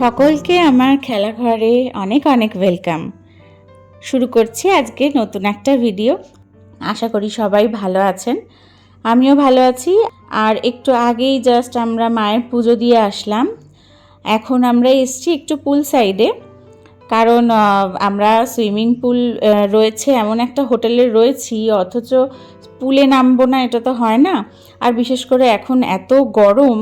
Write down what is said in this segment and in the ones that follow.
সকলকে আমার খেলাঘরে অনেক অনেক ওয়েলকাম শুরু করছি আজকে নতুন একটা ভিডিও আশা করি সবাই ভালো আছেন। আমিও ভালো আছি। আর একটু আগেই জাস্ট আমরা মায়ের পুজো দিয়ে আসলাম। এখন আমরা এসছি একটু পুল সাইডে কারণ আমরা সুইমিং পুল রয়েছে, এমন একটা হোটেলে রয়েছি, অথচ পুলে নামবো না, এটা তো হয় না। আর বিশেষ করে এখন এত গরম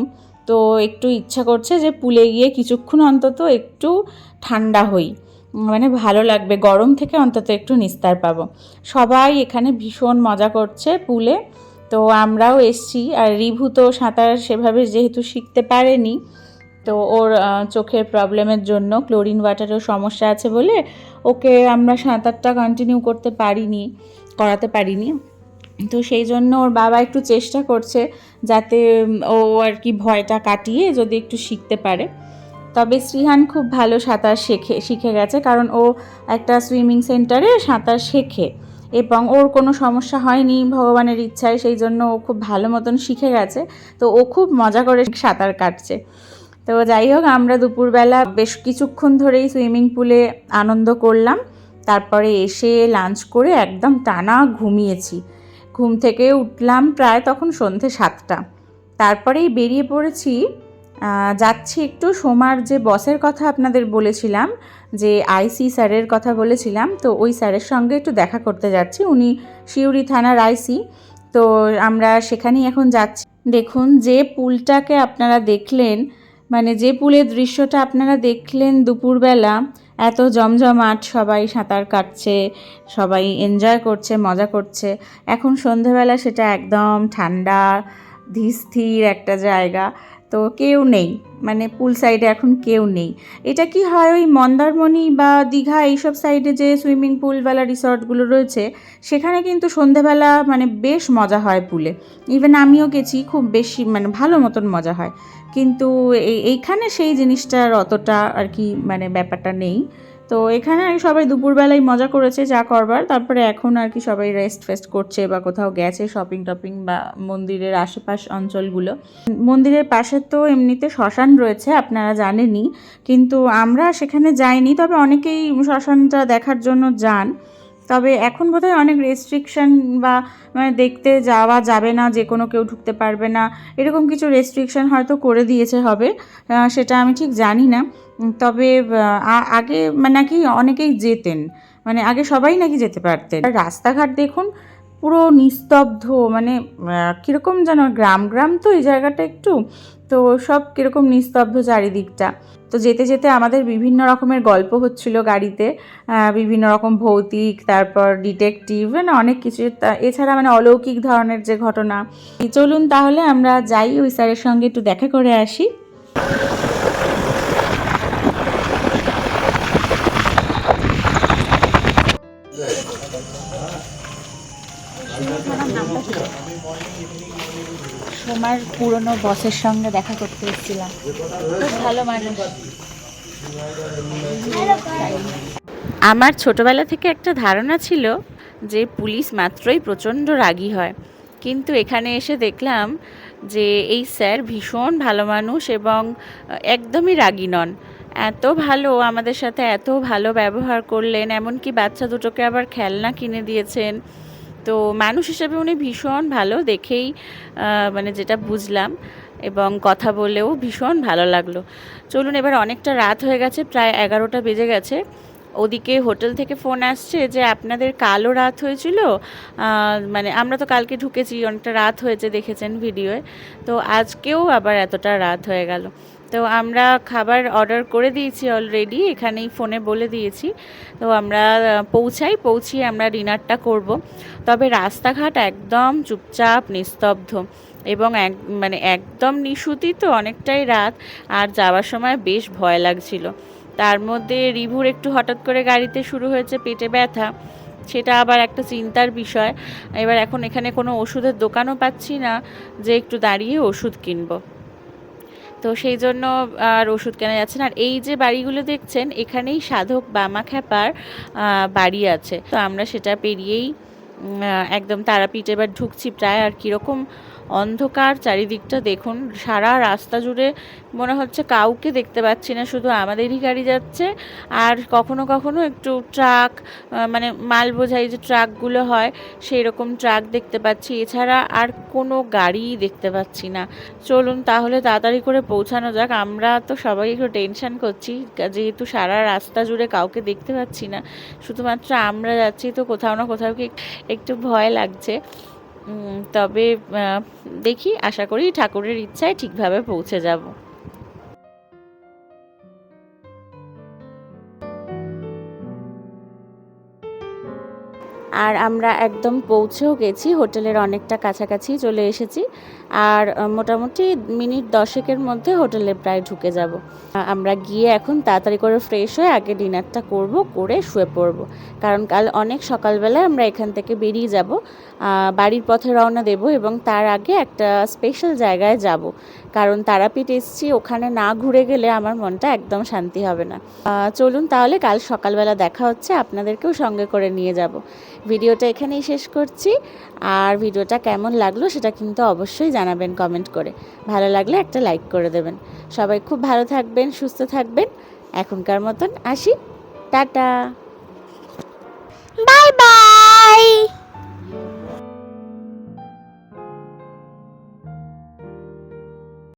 তো একটু ইচ্ছা করছে যে পুলে গিয়ে কিছুক্ষণ অন্তত একটু ঠান্ডা হই। মানে ভালো লাগবে, গরম থেকে অন্তত একটু নিস্তার পাবো। সবাই এখানে ভীষণ মজা করছে পুলে। তো আমরাও এসছি, আর রিভু তো সাঁতার সেভাবে যেহেতু শিখতে পারেনি, তো ওর চোখের প্রবলেমের জন্য ক্লোরিন ওয়াটারের সমস্যা আছে বলে ওকে আমরা সাঁতারটা কন্টিনিউ করতে পারিনি, করাতে পারিনি। তো সেই জন্য ওর বাবা একটু চেষ্টা করছে যাতে ও আর কি ভয়টা কাটিয়ে যদি একটু শিখতে পারে। তবে শ্রীহান খুব ভালো সাঁতার শেখে, শিখে গেছে, কারণ ও একটা সুইমিং সেন্টারে সাঁতার শেখে এবং ওর কোনো সমস্যা হয়নি, ভগবানের ইচ্ছায়, সেই জন্য ও খুব ভালো মতন শিখে গেছে। তো ও খুব মজা করে সাঁতার কাটছে। তো যাই হোক, আমরা দুপুরবেলা বেশ কিছুক্ষণ ধরেই সুইমিং পুলে আনন্দ করলাম। তারপরে এসে লাঞ্চ করে একদম টানা ঘুমিয়েছি। ঘুম থেকে উঠলাম প্রায় তখন সন্ধে সাতটা। তারপরেই বেরিয়ে পড়েছি। যাচ্ছি একটু সোমার যে বসের কথা আপনাদের বলেছিলাম, যে আইসি স্যারের কথা বলেছিলাম, তো ওই স্যারের সঙ্গে একটু দেখা করতে যাচ্ছি। উনি শিউরি থানার আইসি তো আমরা সেখানেই এখন যাচ্ছি। দেখুন, যে পুলটাকে আপনারা দেখলেন মানে যে পুলের দৃশ্যটা আপনারা দেখলেন দুপুরবেলা, এত জমজমাট, সবাই সাঁতার কাটছে, সবাই এনজয় করছে, মজা করছে। এখন সন্ধেবেলা সেটা একদম ঠান্ডা, ধীস্থির একটা জায়গা। তো কেউ নেই মানে পুল সাইডে এখন কেউ নেই। এটা কি হয় ওই মন্দারমণি বা দীঘা এইসব সাইডে যে সুইমিং পুলওয়ালা রিসর্টগুলো রয়েছে, সেখানে কিন্তু সন্ধেবেলা মানে বেশ মজা হয় পুলে। ইভেন আমিও গেছি, খুব বেশি মানে ভালো মতন মজা হয়। কিন্তু এই- এইখানে সেই জিনিসটার অতটা আর কি মানে ব্যাপারটা নেই। তো এখানে আর সবাই দুপুরবেলায় মজা করেছে যা করবার। তারপরে এখন আর কি সবাই রেস্ট ফেস্ট করছে বা কোথাও গেছে শপিং টপিং বা মন্দিরের আশেপাশ অঞ্চলগুলো। মন্দিরের পাশে তো এমনিতে শ্মশান রয়েছে, আপনারা জানেনই। কিন্তু আমরা সেখানে যাইনি, তবে অনেকেই শ্মশানটা দেখার জন্য যান। তবে এখন বোধহয় অনেক রেস্ট্রিকশন বা মানে দেখতে যাওয়া যাবে না, যে কোনো কেউ ঢুকতে পারবে না, এরকম কিছু রেস্ট্রিকশন হয়তো করে দিয়েছে হবে সেটা আমি ঠিক জানি না। তবে আগে মানে নাকি অনেকেই যেতেন মানে আগে সবাই নাকি যেতে পারতেন। রাস্তাঘাট দেখুন, পুরো নিস্তব্ধ মানে কীরকম যেন গ্রাম গ্রাম তো এই জায়গাটা একটু তো সব কীরকম নিস্তব্ধ চারিদিকটা। তো যেতে যেতে আমাদের বিভিন্ন রকমের গল্প হচ্ছিল গাড়িতে বিভিন্ন রকম ভৌতিক, তারপর ডিটেকটিভ মানে অনেক কিছু। এছাড়া মানে অলৌকিক ধরনের যে ঘটনা। চলুন তাহলে আমরা যাই ওই স্যারের সঙ্গে, একটু দেখা করে আসি। সোমার পুরনো বসের সঙ্গে দেখা করতে এসেছিলাম। খুব ভালো মানুষ। আমার ছোটবেলা থেকে একটা ধারণা ছিল যে পুলিশ মাত্রই প্রচণ্ড রাগী হয়। কিন্তু এখানে এসে দেখলাম যে এই স্যার ভীষণ ভালো মানুষ এবং একদমই রাগী নন। এত ভালো, আমাদের সাথে এত ভালো ব্যবহার করলেন, এমনকি বাচ্চা দুটোকে আবার খেলনা কিনে দিয়েছেন। তো মানুষ হিসেবে উনি ভীষণ ভালো দেখেই মানে যেটা বুঝলাম এবং কথা বলেও ভীষণ ভালো লাগল। চলুন এবার অনেকটা রাত হয়ে গেছে, প্রায় এগারোটা বেজে গেছে। ওদিকে হোটেল থেকে ফোন আসছে যে আপনাদের কালও রাত হয়েছিল। মানে আমরা তো কালকে ঢুকেছি, অনেকটা রাত হয়েছে দেখেছেন ভিডিওয়ে। তো আজকেও আবার এতটা রাত হয়ে গেল। তো আমরা খাবার অর্ডার করে দিয়েছি অলরেডি, এখানেই ফোনে বলে দিয়েছি। তো আমরা পৌঁছাই, পৌঁছিয়ে আমরা ডিনারটা করব। তবে রাস্তাঘাট একদম চুপচাপ, নিস্তব্ধ এবং এক মানে একদম নিশুতি তো অনেকটাই রাত। আর যাওয়ার সময় বেশ ভয় লাগছিল। তার মধ্যে রিভুর একটু হঠাৎ করে গাড়িতে শুরু হয়েছে পেটে ব্যথা, সেটা আবার একটা চিন্তার বিষয়। এবার এখন এখানে কোনো ওষুধের দোকানও পাচ্ছি না যে একটু দাঁড়িয়ে ওষুধ কিনবো। তো সেই জন্য, আর ওষুধ কেনা যাচ্ছে না। আর এই যে বাড়িগুলো দেখছেন, এখানেই সাধক বামা খ্যাপার বাড়ি আছে। তো আমরা সেটা পেরিয়েই একদম তারাপীঠ এবার ঢুকছি প্রায় আর কীরকম অন্ধকার চারিদিকটা দেখুন। সারা রাস্তা জুড়ে মনে হচ্ছে কাউকে দেখতে পাচ্ছি না, শুধু আমাদেরই গাড়ি যাচ্ছে। আর কখনো কখনো একটু ট্রাক মানে মাল বোঝাই যে ট্রাকগুলো হয় সেই রকম ট্রাক দেখতে পাচ্ছি। এছাড়া আর কোনো গাড়িই দেখতে পাচ্ছি না। চলুন তাহলে তাড়াতাড়ি করে পৌঁছানো যাক। আমরা তো সবাই একটু টেনশন করছি যেহেতু সারা রাস্তা জুড়ে কাউকে দেখতে পাচ্ছি না, শুধুমাত্র আমরা যাচ্ছি, তো কোথাও না কোথাও কি একটু ভয় লাগছে। তবে দেখি আশা করি ঠাকুরের ইচ্ছায় ঠিকভাবে পৌঁছে যাব। আর আমরা একদম পৌঁছেও গেছি, হোটেলের অনেকটা কাছাকাছি চলে এসেছি। আর মোটামুটি মিনিট দশেকের মধ্যে হোটেলে প্রায় ঢুকে যাব। আমরা গিয়ে এখন তাড়াতাড়ি করে ফ্রেশ হয়ে আগে ডিনারটা করব, করে শুয়ে পড়ব। কারণ কাল অনেক সকালবেলায় আমরা এখান থেকে বেরিয়ে যাব। বাড়ির পথে রওনা দেব এবং তার আগে একটা স্পেশাল জায়গায় যাব। কারণ তারাপীঠ এসছি, ওখানে না ঘুরে গেলে আমার মনটা একদম শান্তি হবে না। চলুন তাহলে কাল সকালবেলা দেখা হচ্ছে, আপনাদেরকেও সঙ্গে করে নিয়ে যাব। ভিডিওটা এখানেই শেষ করছি। আর ভিডিওটা কেমন লাগল সেটা কিন্তু অবশ্যই জানাবেন কমেন্ট করে। ভালো লাগলে একটা লাইক করে দেবেন। সবাই খুব ভালো থাকবেন, সুস্থ থাকবেন। এখনকার মতন আসি। টাটা। Bye bye.